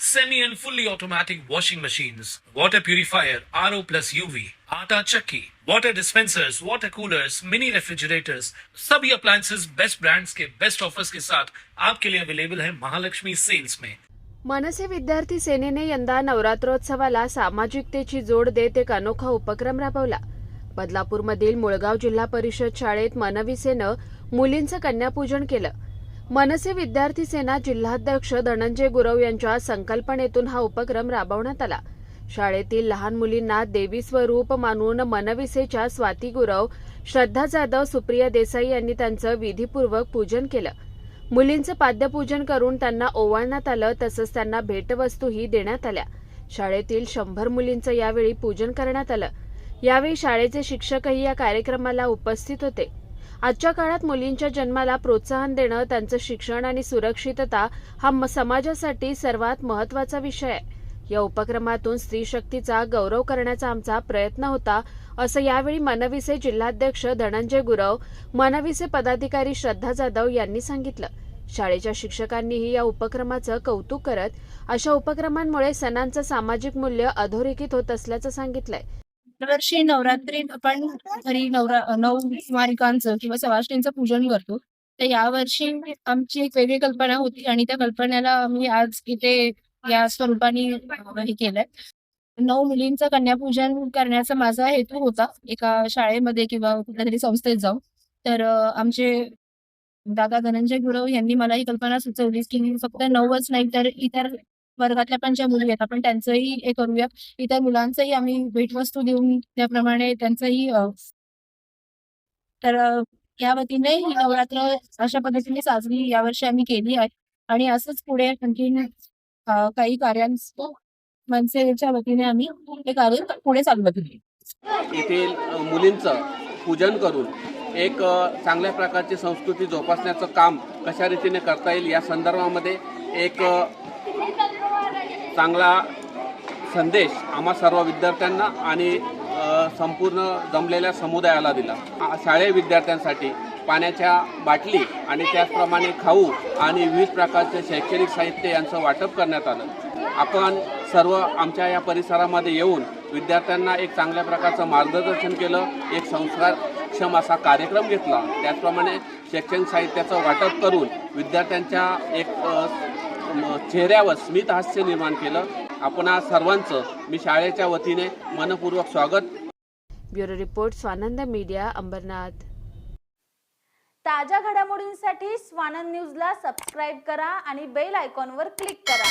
semi and fully automatic washing machines, water purifier, RO plus UV, आटा चक्की, water dispensers, water coolers, mini refrigerators, सभी appliances. Best brands के best offers के साथ आपके लिए अवेलेबल है महालक्ष्मी सेल्स में मनसे विद्यार्थी सेनेने यंदा नवरात्रोत्सवाला सामाजिकतेची जोड देत एक अनोखा उपक्रम राबवला. बदलापूरमधील मुळगाव जिल्हा परिषद शाळेत मनविसेनं मुलींचं कन्यापूजन केलं. मनसे विद्यार्थी सेना जिल्हाध्यक्ष धनंजय गुरव यांच्या संकल्पनेतून हा उपक्रम राबवण्यात आला. शाळेतील लहान मुलींना देवी स्वरूप मानून मनविसेच्या स्वाती गुरव श्रद्धा जाधव सुप्रिया देसाई यांनी त्यांचं विधीपूर्वक पूजन केलं. मुलींचं पाद्यपूजन करून त्यांना ओवाळण्यात आलं तसंच त्यांना भेटवस्तूही देण्यात आल्या. शाळेतील शंभर मुलींचं यावेळी पूजन करण्यात आलं. यावेळी शाळेचे शिक्षकही या कार्यक्रमाला उपस्थित होते. आजच्या काळात मुलींच्या जन्माला प्रोत्साहन देणं त्यांचं शिक्षण आणि सुरक्षितता हा समाजासाठी सर्वात महत्त्वाचा विषय आहे. या उपक्रमातून स्त्री शक्तीचा गौरव करण्याचा आमचा प्रयत्न होता असं यावेळी मनविसे जिल्हाध्यक्ष धनंजय गुरव मनविसे पदाधिकारी श्रद्धा जाधव यांनी सांगितलं. शाळेच्या शिक्षकांनीही या उपक्रमाचं कौतुक करत अशा उपक्रमांमुळे सणांचं सामाजिक मूल्य अधोरेखित होत असल्याचं सांगितलंय. दरवर्षी नवरात्रीत आपण घरी नवरा नऊ स्मारिकांचं किंवा सवाष्टींचं पूजन करतो. तर यावर्षी आमची एक वेगळी कल्पना होती आणि त्या कल्पनेला आम्ही आज इथे या स्वरूपाने हे केलंय. नऊ मुलींचं कन्यापूजन करण्याचा माझा हेतू होता. एका शाळेमध्ये किंवा कुठल्या तरी संस्थेत जाऊन. तर आमचे दादा धनंजय गुरव यांनी मला ही कल्पना सुचवली की फक्त नऊच नाही तर इतर वर्गातल्या पण ज्या मुली आहेत आपण त्यांचंही हे करूया. इतर मुलांचंही आम्ही भेटवस्तू देऊन त्याप्रमाणे त्यांचंही तर या वतीने ही नवरात्र अशा पद्धतीने साजरी यावर्षी आम्ही केली आहे. आणि असंच पुढे आणखीन काही कार्यांचं मनसेच्या वतीने आम्ही हे कार्य पुढे चालवत येथील मुलींचं पूजन करून एक चांगल्या प्रकारची संस्कृती जोपासण्याचं काम कशा रीतीने करता येईल या संदर्भामध्ये एक चांगला संदेश आम्हा सर्व विद्यार्थ्यांना आणि संपूर्ण जमलेल्या समुदायाला दिला. आ- विद्यार्थ्यांसाठी पाण्याच्या बाटली आणि त्याचप्रमाणे खाऊ आणि विविध प्रकारचे शैक्षणिक साहित्य यांचं वाटप करण्यात आलं. आपण सर्व आमच्या या परिसरामध्ये येऊन विद्यार्थ्यांना एक चांगल्या प्रकारचं मार्गदर्शन केलं एक संस्कारक्षम असा कार्यक्रम घेतला. त्याचप्रमाणे शैक्षणिक साहित्याचं वाटप करून विद्यार्थ्यांच्या एक चेहऱ्यावर स्मित हास्य निर्माण केलं. आपण सर्वांचं मी शाळेच्या वतीने मनपूर्वक स्वागत. Bureau report Swanand media Ambarnath. ताज्या घडामोडींसाठी स्वानंद न्यूजला सबस्क्राईब करा आणि बेल आयकॉनवर क्लिक करा.